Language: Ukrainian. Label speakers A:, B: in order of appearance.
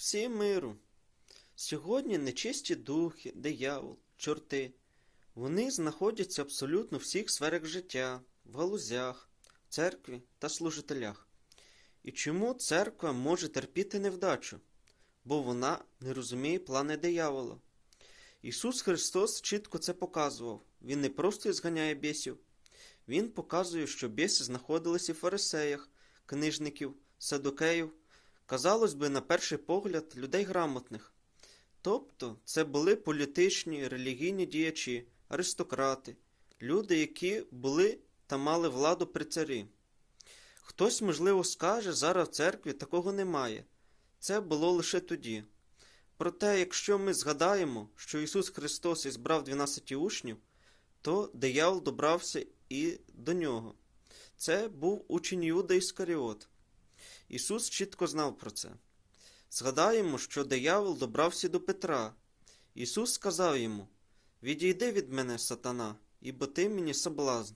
A: Всім миру. Сьогодні нечисті духи, диявол, чорти. Вони знаходяться абсолютно в всіх сферах життя, в галузях, церкві та служителях. І чому церква може терпіти невдачу? Бо вона не розуміє плани диявола. Ісус Христос чітко це показував. Він не просто зганяє бісів, Він показує, що біси знаходилися в фарисеях, книжників, садокеїв, казалось би, на перший погляд, людей грамотних. Тобто це були політичні, релігійні діячі, аристократи, люди, які були та мали владу при царі. Хтось, можливо, скаже, зараз в церкві такого немає. Це було лише тоді. Проте, якщо ми згадаємо, що Ісус Христос ізбрав 12 учнів, то диявол добрався і до нього. Це був учень Юда Іскаріот. Ісус чітко знав про це. Згадаємо, що диявол добрався до Петра. Ісус сказав йому: Відійди від мене, сатана, ібо ти мені соблазн.